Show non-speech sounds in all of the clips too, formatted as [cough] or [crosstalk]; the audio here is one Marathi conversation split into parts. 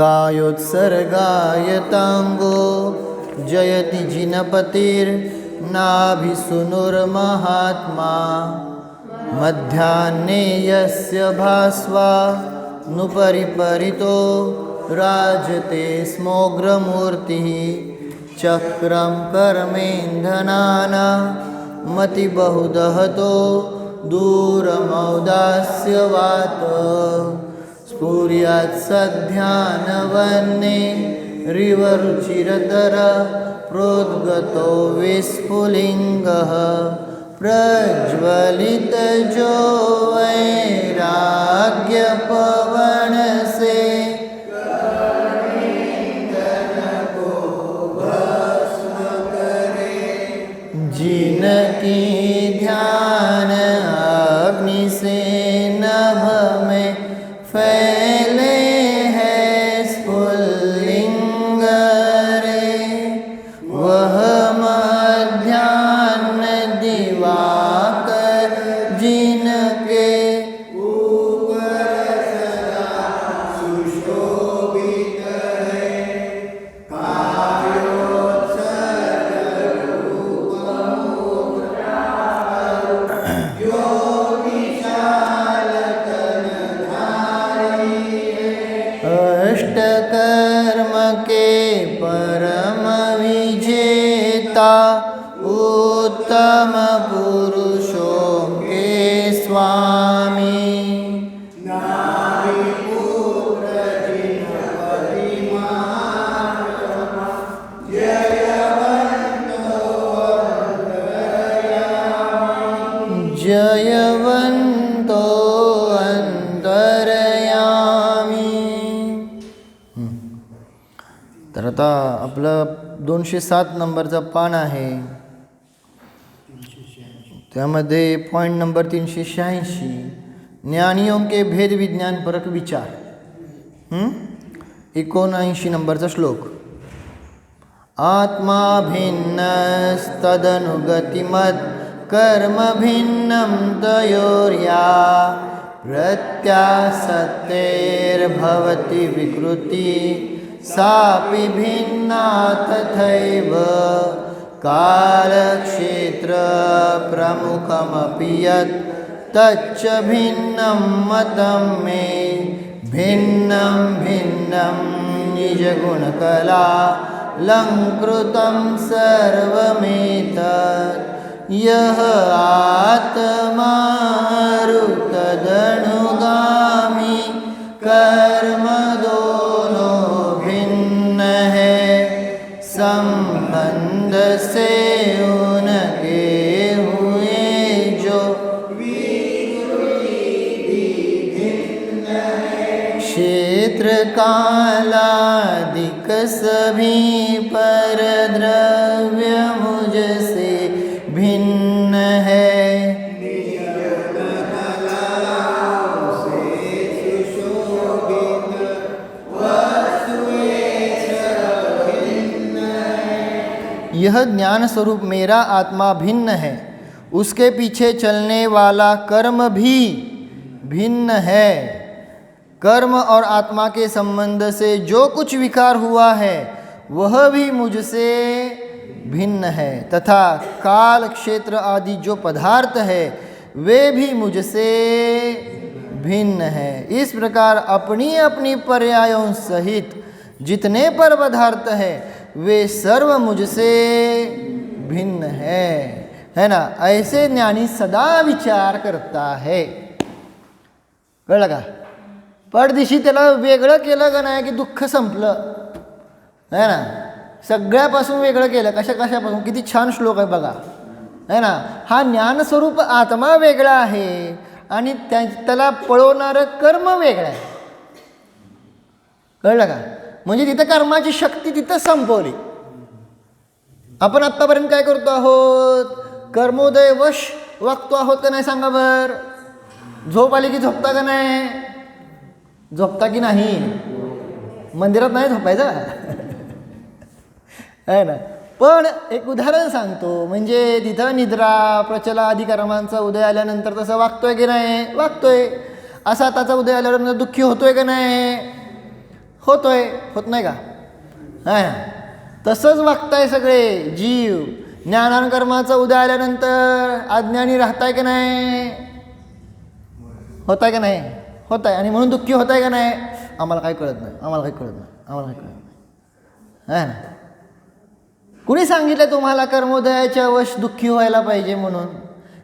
कायोत्सर्गायताङ्गो जयति जिनपतिर्नाभिसुनुर्महात्मा मध्याह्ने यस्य भास्वा नुपरिपरितो राजते स्मोग्रमूर्तिः चक्रं कर्मेन्धनाना मतिबहुदहतो दूरमौदास्य वात सध्यानवन्ने रिवरुचिरतर प्रोद्गतो विस्फुलिङ्गः प्रज्वलितजो वैराग्यपवनसे अष्टकर्म के परम विजेता उत्तम तर आता आपलं दोनशे सात नंबरचं पान आहे. त्यामध्ये पॉईंट नंबर तीनशे शहाऐंशी ज्ञानियों के भेद विज्ञान परक विचार. एकोणऐंशी नंबरचा श्लोक. आत्मा भिन्नस्तदनुगतिमत् कर्म भिन्नं तयोर्या प्रत्यासतेर्भवती विकृती। सापि भिन्ना तथैव कालक्षेत्रप्रमुखमपि यत् तच्च भिन्नं मतं मे भिन्नं भिन्नं निजगुणकला लङ्कृतं सर्वमेतत्। यः आत्मा यह ज्ञान स्वरूप मेरा आत्मा भिन्न है। उसके पीछे चलने वाला कर्म भी भिन्न है। कर्म और आत्मा के संबंध से जो कुछ विकार हुआ है, वह भी मुझसे भिन्न है तथा काल, क्षेत्र आदि जो पदार्थ है, वे भी मुझसे भिन्न है। इस प्रकार अपनी अपनी पर्यायों सहित जितने पर पदार्थ है वे सर्व मुझसे भिन्न है। है ना? ऐसे ज्ञानी सदा विचार करता है। कळलं का? पडदिशी त्याला वेगळं केलं का नाही की दुःख संपलं? है ना? सगळ्यापासून वेगळं केलं. कशा कशापासून? किती छान श्लोक आहे बघा. है ना? हा ज्ञानस्वरूप आत्मा वेगळा आहे आणि त्या त्याला पळवणारं कर्म वेगळं आहे. कळलं का? म्हणजे तिथं कर्माची शक्ती तिथं संपवली. आपण आत्तापर्यंत काय करतो आहोत? कर्मोदय वश वागतो आहोत का नाही सांगा बर? झोप आली की झोपता का नाही? झोपता की नाही? मंदिरात नाही झोपायचं? [laughs] आहे ना? पण एक उदाहरण सांगतो म्हणजे तिथं निद्रा प्रचला आदी उदय आल्यानंतर तसं वागतोय की नाही? वागतोय. असा त्याचा उदय आल्यानंतर दुःखी होतोय का नाही? होतोय होत नाही का? हां. तसंच वागताय सगळे जीव. ज्ञानानकर्माचं उदय आल्यानंतर अज्ञानी राहताय का नाही? होत आहे का नाही? होत आहे आणि म्हणून दुःखी होत आहे का नाही? आम्हाला काही कळत नाही. आम्हाला काही कळत नाही. आम्हाला काही कळत नाही. हां. ना कुणी सांगितलं तुम्हाला कर्मोदयाच्या वश दुःखी व्हायला पाहिजे म्हणून?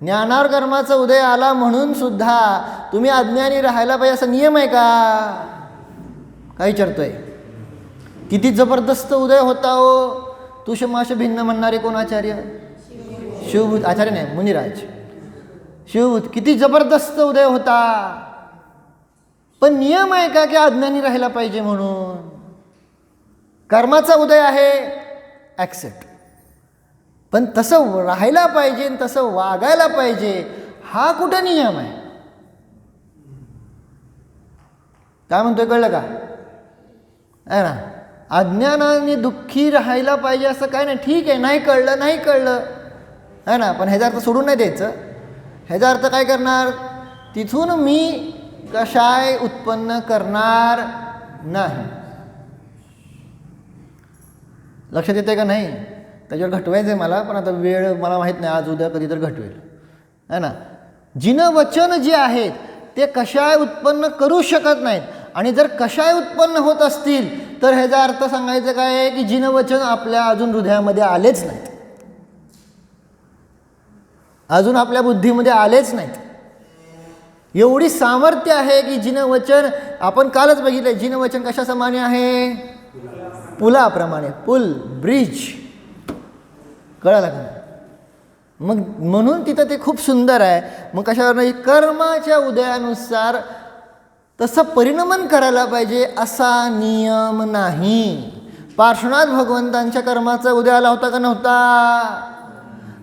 ज्ञानावर कर्माचा उदय आला म्हणून सुद्धा तुम्ही अज्ञानी राहायला पाहिजे असा नियम आहे का? काय विचारतोय? किती जबरदस्त उदय होता हो. तुषमाश भिन्न म्हणणारे कोण आचार्य? शिवभूत आचार्य नाही मुनिराज. शिवभूत किती जबरदस्त उदय होता. पण नियम आहे का की अज्ञानी राहायला पाहिजे म्हणून? कर्माचा उदय आहे. ॲक्सेप्ट पण तसं राहायला पाहिजे आणि तसं वागायला पाहिजे हा कुठं नियम आहे? काय म्हणतोय कळलं का? आहे ना? अज्ञानाने दुःखी राहायला पाहिजे असं काय नाही. ठीक आहे नाही कळलं नाही कळलं. आहे ना? पण ह्याचा अर्थ सोडून नाही द्यायचं. ह्याचा अर्थ काय करणार? तिथून मी कशाय उत्पन्न करणार नाही. लक्षात येते का नाही? त्याच्यावर घटवायचं आहे मला पण आता वेळ मला माहीत नाही आज उद्या कधी तर घटवेल. है ना? जिनं वचन जे आहेत ते कशाय उत्पन्न करू शकत नाहीत. आणि जर कशाय उत्पन्न होत असतील तर ह्याचा अर्थ सांगायचं काय आहे की जिनवचन आपल्या अजून हृदयामध्ये आलेच नाहीत अजून आपल्या बुद्धीमध्ये आलेच नाहीत एवढी सामर्थ्य आहे की जिनवचन आपण कालच बघितलं जिनवचन कशा समाने आहे? पुलाप्रमाणे पुल ब्रिज. कळालं का? मग म्हणून तिथं ते खूप सुंदर आहे. मग कशावर कर्माच्या उदयानुसार तसं परिणमन करायला पाहिजे असा नियम नाही. पार्श्वनाथ भगवंतांच्या कर्माचा उदय आला होता का नव्हता?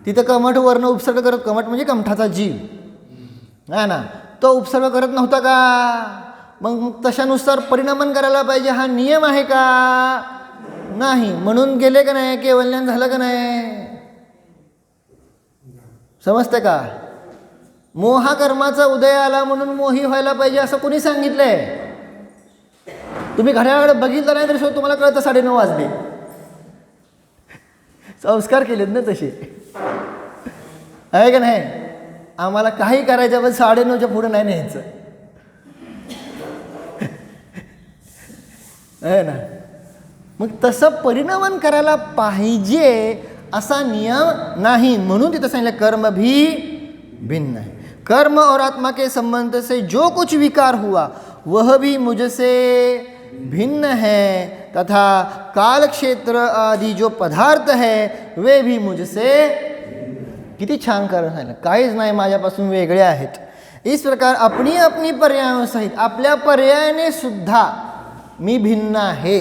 तिथं कमठ वर्ण उपसर्ग करत कमठ म्हणजे कमठाचा जीव. आहे ना? तो उपसर्ग करत नव्हता का? मग तशानुसार परिणमन करायला पाहिजे हा नियम आहे का? नाही. म्हणून गेले का नाही? केवल्यान झालं का नाही? समजते का? मोहाकर्माचा उदय आला म्हणून मोही व्हायला पाहिजे असं कोणी सांगितलंय? तुम्ही घड्याळाकडे बघितलं नाही तरी शिवाय तुम्हाला कळतं साडेनऊ वाजले. संस्कार केलेत ना तसे. आहे का नाही? आम्हाला काही करायचं पण साडेनऊच्या पुढे नाही न्यायचं. आहे ना? मग तसं परिणाम करायला पाहिजे असा नियम नाही म्हणून तिथं सांगितलं कर्म भी भिन्न आहे. कर्म और आत्मा के संबंध से जो कुछ विकार हुआ, वह भी मुझसे भिन्न है, तथा काल क्षेत्र आदि जो पदार्थ है, वे भी मुझसे किती छान कारण सांगितलं काहीच नाही, माझ्यापासून वेगळे आहेत। इस प्रकार अपनी अपनी पर्यायों सहित, आपल्या पर्यायाने सुद्धा मी भिन्न आहे।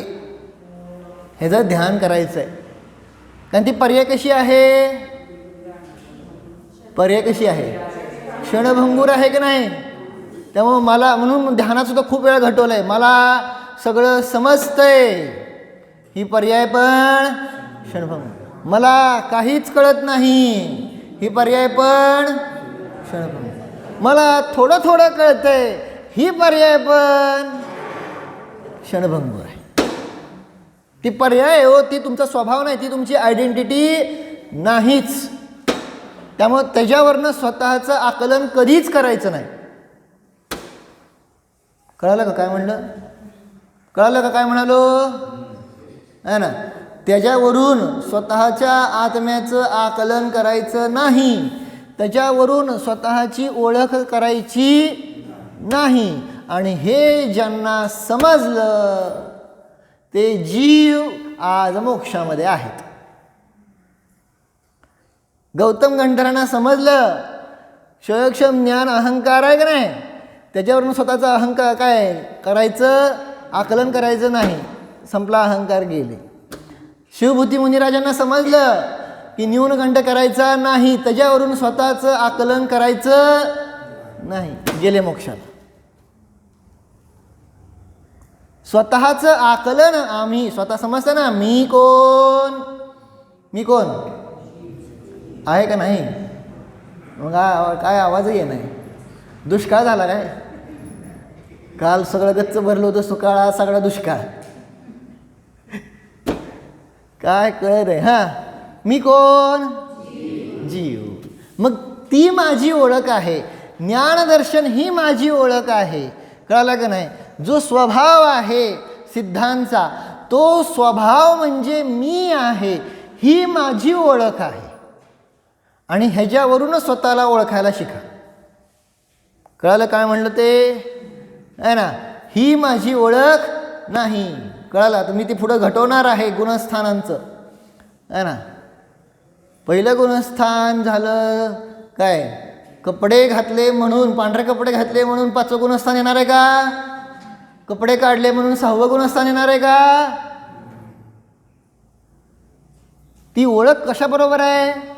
ह्याचं ध्यान करायचं आहे कारण ती पर्याय कशी आहे? पर्याय कशी आहे? क्षणभंगूर आहे की नाही? त्यामुळं मला म्हणून ध्यानातसुद्धा खूप वेळा घटवलं आहे मला सगळं समजतंय. ही पर्याय पण क्षणभंगूर. मला काहीच कळत नाही. ही पर्याय पण क्षणभंगूर. मला थोडं थोडं कळतंय. ही पर्याय पण क्षणभंगूर आहे. ती पर्याय हो ती तुमचा स्वभाव नाही ती तुमची आयडेंटिटी नाहीच. त्यामुळं त्याच्यावरनं स्वतःचं आकलन कधीच करायचं नाही. कळालं का काय म्हणलं? कळालं का काय म्हणालो? आहे ना. त्याच्यावरून स्वतःच्या आत्म्याचं आकलन करायचं नाही. त्याच्यावरून स्वतःची ओळख करायची नाही. आणि हे ज्यांना समजलं ते जीव आज मोक्षामध्ये आहेत. गौतम गंधरांना समजलं. क्षयक्षम ज्ञान अहंकार आहे का नाही? त्याच्यावरून स्वतःचा अहंकार काय? करायचं आकलन करायचं नाही. संपला अहंकार गेले. शिवभूती मुनिराजांना समजलं की न्यूनगंड करायचा नाही त्याच्यावरून स्वतःचं आकलन करायचं नाही. गेले मोक्षाला. स्वतःचं आकलन आम्ही स्वतः समजतं ना मी कोण? मी कोण? आहे का नाही? मग आ- काय आवाजही आहे नाही. दुष्काळ झाला काय? काल सगळं गच्च भरलं होतं सुकाळा सगळा दुष्काळ. काय कळत रे हां? मी कोण? जीव. मग ती माझी ओळख आहे. ज्ञानदर्शन ही माझी ओळख आहे. कळालं का नाही? जो स्वभाव आहे सिद्धांचा तो स्वभाव म्हणजे मी आहे. ही माझी ओळख आहे. आणि ह्याच्यावरूनच स्वतःला ओळखायला शिका. कळालं काय म्हणलं ते? आहे ना ही माझी ओळख नाही. कळालं? तर मी ती पुढं घटवणार आहे गुणस्थानांचं. आहे ना? पहिलं गुणस्थान झालं काय? कपडे घातले म्हणून पांढरे कपडे घातले म्हणून पाचवं गुणस्थान येणार आहे का? कपडे काढले म्हणून सहावं गुणस्थान येणार आहे का? ती ओळख कशाबरोबर आहे?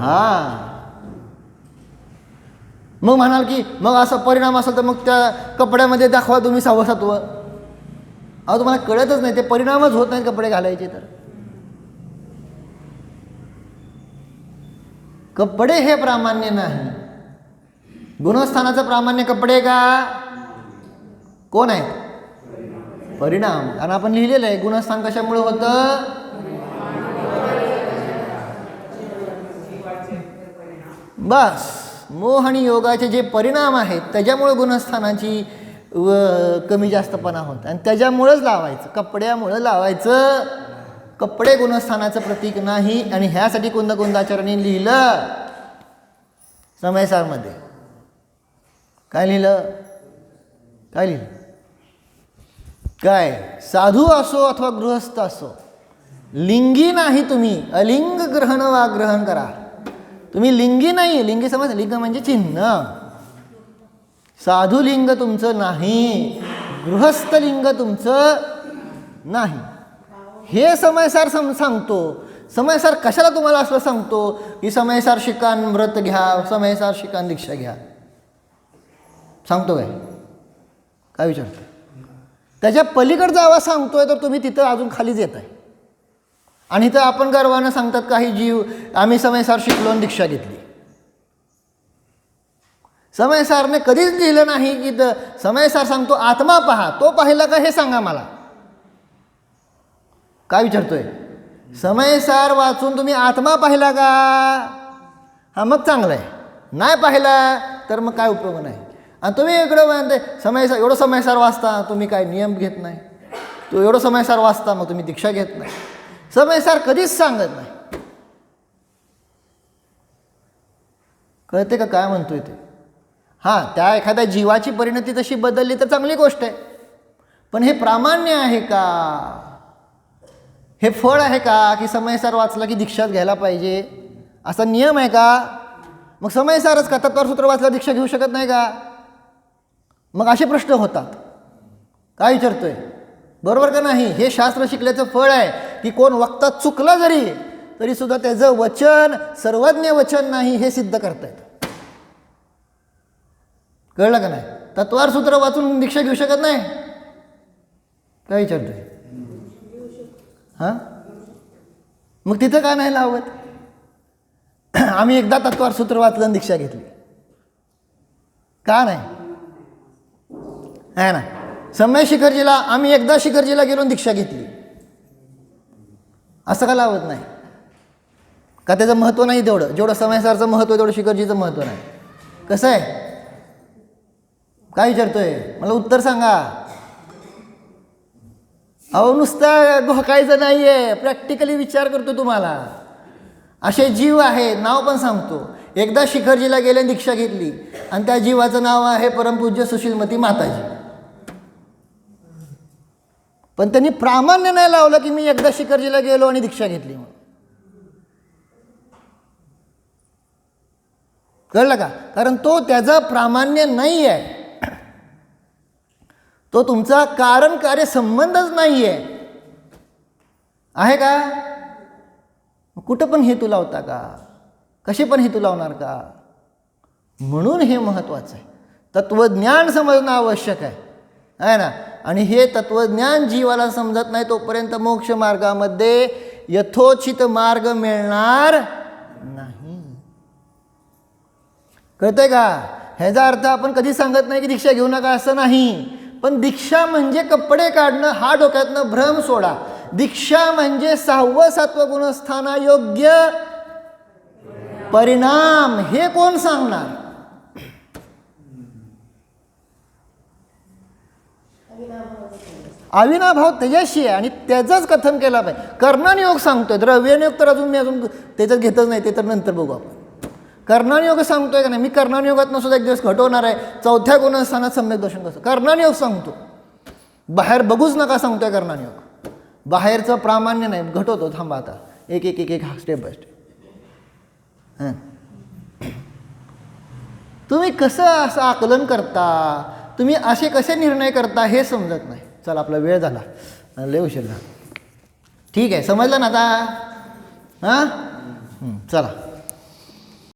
हां. मग म्हणाल की मग असा परिणाम असेल तर मग त्या कपड्यामध्ये दाखवा तुम्ही सहावं सातवं अहो तुम्हाला कळतच नाही ते परिणामच होत नाहीत कपडे घालायचे तर. कपडे हे प्रामाण्य नाही. गुणस्थानाचं प्रामाण्य कपडे का? कोण आहे परिणाम. कारण आपण लिहिलेलं आहे गुणस्थान कशामुळे होतं? बस. मोह आणि योगाचे जे परिणाम आहेत त्याच्यामुळे गुणस्थानाची व कमी जास्तपणा होत. आणि त्याच्यामुळंच लावायचं. कपड्यामुळं लावायचं. कपडे गुणस्थानाचं प्रतीक नाही. आणि ह्यासाठी कुंद कुंदाचरणी लिहिलं समयसारमध्ये काय लिहिलं? काय लिहिलं? काय? साधू असो अथवा गृहस्थ असो लिंगी नाही तुम्ही. अलिंग ग्रहण वा ग्रहण करा. तुम्ही लिंगी नाही लिंगी समज लिंग म्हणजे चिन्ह. साधू लिंग तुमचं नाही गृहस्थ लिंग तुमचं नाही. हे समयसार सम सांगतो. समयसार कशाला तुम्हाला असं सांगतो? की समयसार शिकान व्रत घ्या समयसार शिकान दीक्षा घ्या. सांगतो काय? काय विचारतो त्याच्या पलीकडचा आवाज सांगतोय तर तुम्ही तिथं अजून खालीच येत आहे आणि इथं आपण गर्वानं सांगतात काही जीव. आम्ही समयसार शिकलो आणि दीक्षा घेतली. समयसारने कधीच लिहिलं नाही की तर समयसार सांगतो आत्मा पहा तो पाहिला का हे सांगा मला. काय विचारतोय? समयसार वाचून तुम्ही आत्मा पाहिला का? हा मग चांगलं आहे. नाही पाहिला तर मग काय उपयोग नाही. आणि तुम्ही इकडं म्हणते समयसार एवढं समयसार वाचता तुम्ही काय नियम घेत नाही? तो एवढं समयसार वाचता मग तुम्ही दीक्षा घेत नाही. समयसार कधीच सांगत नाही. कळते का काय म्हणतोय ते? हां त्या एखाद्या जीवाची परिणती तशी बदलली तर चांगली गोष्ट आहे. पण हे प्रामाण्य आहे का? हे फळ आहे का की समयसार वाचला की दीक्षाच घ्यायला पाहिजे? असा नियम आहे का? मग समयसारच का तत्वार सूत्र वाचला दीक्षा घेऊ शकत नाही का? मग असे प्रश्न होतात. काय विचारतोय? बरोबर का नाही? हे शास्त्र शिकल्याचं फळ आहे. की कोण वक्ता चुकला जरी तरी सुद्धा त्याचं वचन सर्वज्ञ वचन नाही हे सिद्ध करतायत. कळलं का नाही? तत्वार सूत्र वाचून दीक्षा घेऊ शकत नाही? काय विचारतोय? हां? मग तिथं का नाही लावत? [clears throat] आम्ही एकदा तत्वार सूत्र वाचलं आणि दीक्षा घेतली. का नाही? आहे ना? समय शिखरजीला आम्ही एकदा शिखरजीला गेलो दीक्षा घेतली. असं का लावत नाही? का त्याचं महत्त्व नाही तेवढं? जेवढं समयसारचं महत्त्व तेवढं शिखरजीचं महत्त्व नाही. कसं आहे? काय विचारतोय? मला उत्तर सांगा. अहो नुसता घोकायचं नाही आहे प्रॅक्टिकली विचार करतो तुम्हाला. असे जीव आहे नाव पण सांगतो. एकदा शिखरजीला गेले दीक्षा घेतली. आणि त्या जीवाचं नाव आहे परमपूज्य सुशीलमती माताजी. पण त्यांनी प्रामाण्य नाही लावलं की मी एकदा शिखरजीला गेलो आणि दीक्षा घेतली म्हणून. कळलं का? कारण तो त्याचं प्रामाण्य नाही आहे तो तुमचा कारण कार्य संबंधच नाही आहे आहे का? कुठं पण हेतू लावता का? कसे पण हेतू लावणार का? म्हणून हे महत्त्वाचं आहे. तत्त्वज्ञान समजणं आवश्यक आहे. आहे ना? आणि हे तत्वज्ञान जीवाला समजत नाही तोपर्यंत मोक्ष मार्गामध्ये यथोचित मार्ग मिळणार नाही. कळतंय का? ह्याचा अर्थ आपण कधी सांगत नाही की दीक्षा घेऊ नका असं नाही. पण दीक्षा म्हणजे कपडे काढणं हा डोक्यातनं भ्रम सोडा. दीक्षा म्हणजे सहावं सातवं गुणस्थानायोग्य परिणाम. हे कोण सांगणार? अविनाभाव त्याच्याशी आहे आणि त्याचंच कथन केला पाहिजे. कर्णनियोग सांगतोय द्रव्यनियोग तर अजून मी अजून त्याच्यात घेतच नाही ते तर नंतर बघू आपण. कर्णानियोग सांगतोय का नाही? मी कर्णानियोगात सुद्धा एक दिवस घटवणार आहे. चौथ्या गुणस्थानात सम्यक दर्शन कसं कर्णानियोग सांगतो. बाहेर बघूच नका सांगतोय कर्णानियोग बाहेरचं प्रामाण्य नाही. घटवतो थांबा आता. एक एक एक एक हा स्टेप बाय स्टेप तुम्ही कसं असं आकलन करता? तुम्ही असे कसे निर्णय करता हे समजत नाही. चला आपला वेळ झाला. लय उशीर झाला. ठीक आहे समजलं ना आता? हां चला.